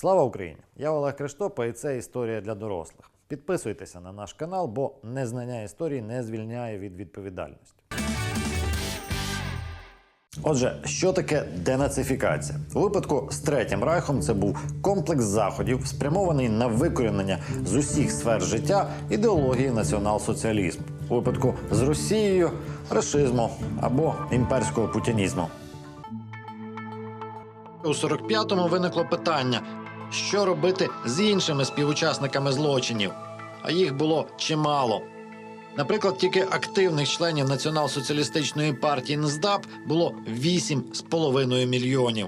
Слава Україні! Я Олег Криштопа, і це історія для дорослих. Підписуйтеся на наш канал, бо незнання історії не звільняє від відповідальності. Отже, що таке денацифікація? У випадку з третім райхом це був комплекс заходів, спрямований на викорінення з усіх сфер життя ідеології націонал-соціалізму. У випадку з Росією рашизму або імперського путінізму. У 45-му виникло питання, що робити з іншими співучасниками злочинів, а їх було чимало. Наприклад, тільки активних членів Націонал-соціалістичної партії НСДАП було 8,5 мільйонів.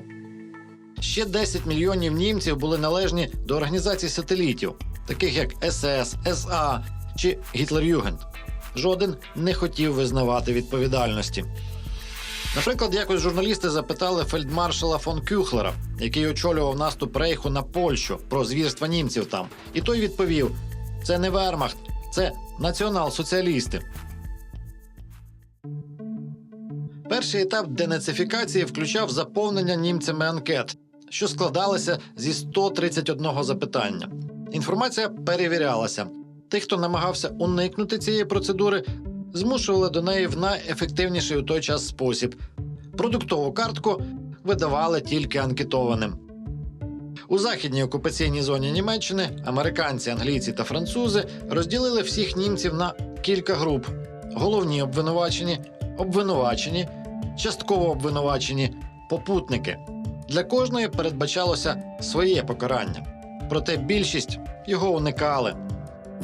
Ще 10 мільйонів німців були належні до організацій сателітів, таких як СС, СА чи Гітлерюгенд. Жоден не хотів визнавати відповідальності. Наприклад, якось журналісти запитали фельдмаршала фон Кюхлера, який очолював наступ Рейху на Польщу про звірства німців там. І той відповів: це не вермахт, це націонал-соціалісти. Перший етап денацифікації включав заповнення німцями анкет, що складалися зі 131 запитання. Інформація перевірялася. Тих, хто намагався уникнути цієї процедури, змушували до неї в найефективніший у той час спосіб. Продуктову картку видавали тільки анкетованим. У західній окупаційній зоні Німеччини американці, англійці та французи розділили всіх німців на кілька груп: головні обвинувачені, обвинувачені, частково обвинувачені, попутники. Для кожної передбачалося своє покарання. Проте більшість його уникали.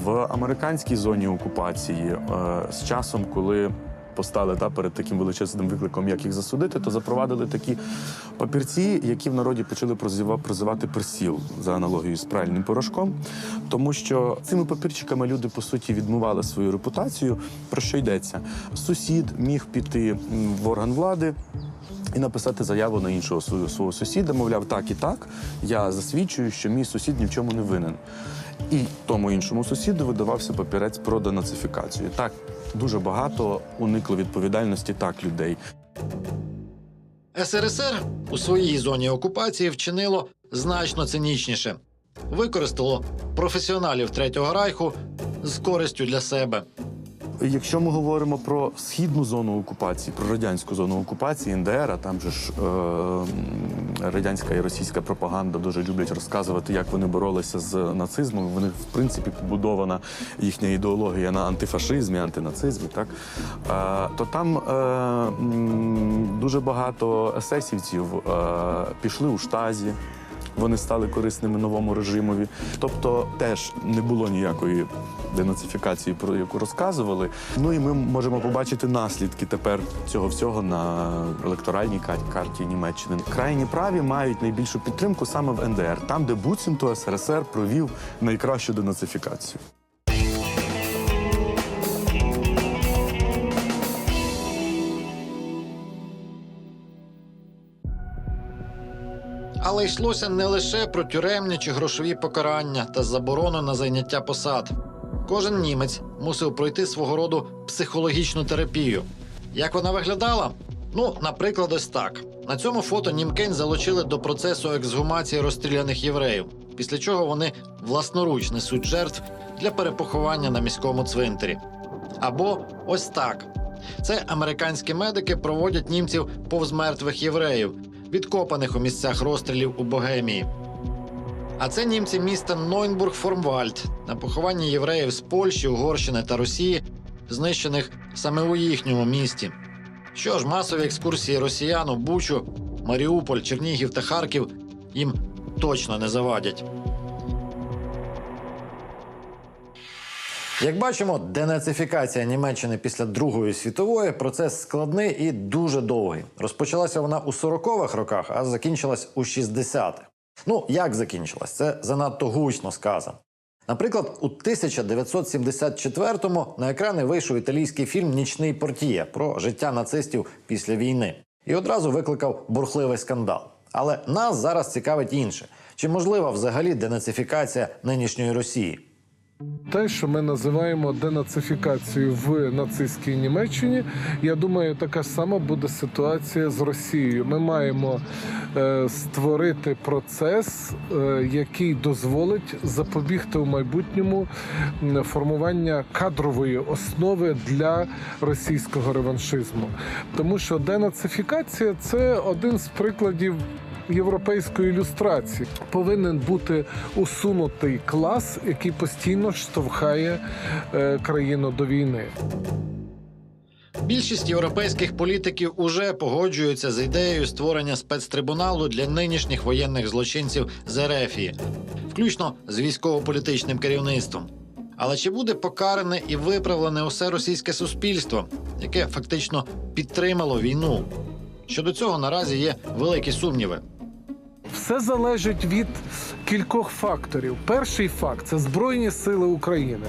В американській зоні окупації е, з часом, коли постали та, перед таким величезним викликом, як їх засудити, то запровадили такі папірці, які в народі почали прозивати персіл за аналогією з пральним порошком. Тому що цими папірчиками люди по суті відмивали свою репутацію. Про що йдеться? Сусід міг піти в орган влади. І написати заяву на іншого свого, сусіда, мовляв, так і так. Я засвідчую, що мій сусід ні в чому не винен. І тому іншому сусіду видавався папірець про денацифікацію. Так дуже багато уникло відповідальності так людей. СРСР у своїй зоні окупації вчинило значно цинічніше, використало професіоналів Третього Райху з користю для себе. Якщо ми говоримо про східну зону окупації, про радянську зону окупації, НДР, а там же ж е, радянська і російська пропаганда дуже люблять розказувати, як вони боролися з нацизмом. Вони, в принципі, побудована їхня ідеологія на антифашизмі, антинацизмі. Так е, то там е, дуже багато есесівців е, пішли у штазі. Вони стали корисними новому режимові. Тобто теж не було ніякої денацифікації, про яку розказували. Ну і ми можемо побачити наслідки тепер цього всього на електоральній карті Німеччини. Крайні праві мають найбільшу підтримку саме в НДР, там, де буцімто СРСР провів найкращу денацифікацію. Але йшлося не лише про тюремні чи грошові покарання та заборону на зайняття посад. Кожен німець мусив пройти свого роду психологічну терапію. Як вона виглядала? Ну, наприклад, ось так. На цьому фото німкень залучили до процесу ексгумації розстріляних євреїв, після чого вони власноруч несуть жертв для перепоховання на міському цвинтарі. Або ось так. Це американські медики проводять німців повз мертвих євреїв, відкопаних у місцях розстрілів у Богемії. А це німці міста Нойнбург-Формвальд на похованні євреїв з Польщі, Угорщини та Росії, знищених саме у їхньому місті. Що ж, масові екскурсії росіян у Бучу, Маріуполь, Чернігів та Харків їм точно не завадять. Як бачимо, денацифікація Німеччини після Другої світової процес складний і дуже довгий. Розпочалася вона у 40-х роках, а закінчилась у 60-х. Ну, як закінчилась? Це занадто гучно сказано. Наприклад, у 1974-му на екрани вийшов італійський фільм Нічний портіє про життя нацистів після війни і одразу викликав бурхливий скандал. Але нас зараз цікавить інше: чи можлива взагалі денацифікація нинішньої Росії? Те, що ми називаємо денацифікацією в нацистській Німеччині, я думаю, така сама буде ситуація з Росією. Ми маємо е, створити процес, е, який дозволить запобігти у майбутньому формування кадрової основи для російського реваншизму. Тому що денацифікація це один з прикладів європейської ілюстрації. Повинен бути усунутий клас, який постійно штовхає е, країну до війни. Більшість європейських політиків уже погоджуються з ідеєю створення спецтрибуналу для нинішніх воєнних злочинців з Ерефії, включно з військово-політичним керівництвом. Але чи буде покаране і виправлене усе російське суспільство, яке фактично підтримало війну? Щодо цього наразі є великі сумніви. Все залежить від кількох факторів. Перший факт це Збройні Сили України.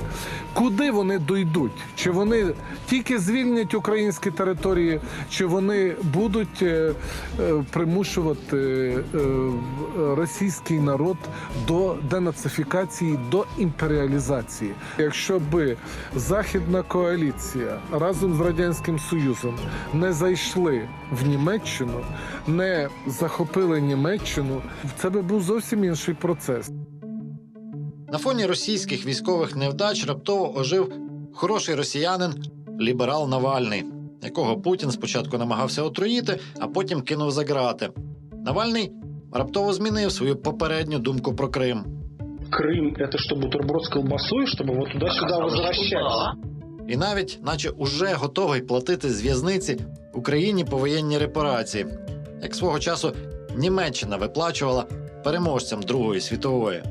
Куди вони дойдуть? Чи вони тільки звільнять українські території, чи вони будуть е, е, примушувати е, російський народ до денацифікації, до імперіалізації? Якщо би Західна коаліція разом з Радянським Союзом не зайшли в Німеччину, не захопили Німеччину, це би був зовсім інший процес На фоні російських військових невдач раптово ожив хороший росіянин ліберал Навальний, якого Путін спочатку намагався отруїти, а потім кинув за грати. Навальний раптово змінив свою попередню думку про Крим. Крым это что, бутерброд с колбасой, чтобы вот туда-сюда возвращаться? І навіть, наче уже готовий платити з в'язниці Україні повоєнні репарації, як свого часу Німеччина виплачувала переможцям Другої світової.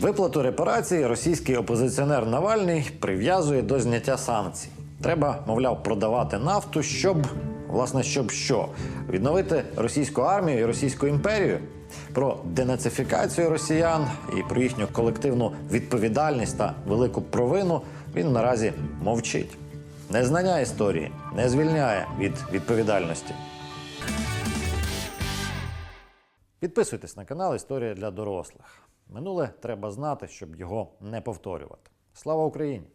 Виплату репарацій російський опозиціонер Навальний прив'язує до зняття санкцій. Треба, мовляв, продавати нафту, щоб власне щоб що відновити російську армію і російську імперію. Про денацифікацію росіян і про їхню колективну відповідальність та велику провину він наразі мовчить. Незнання історії не звільняє від відповідальності. Підписуйтесь на канал Історія для дорослих. Минуле треба знати, щоб його не повторювати. Слава Україні!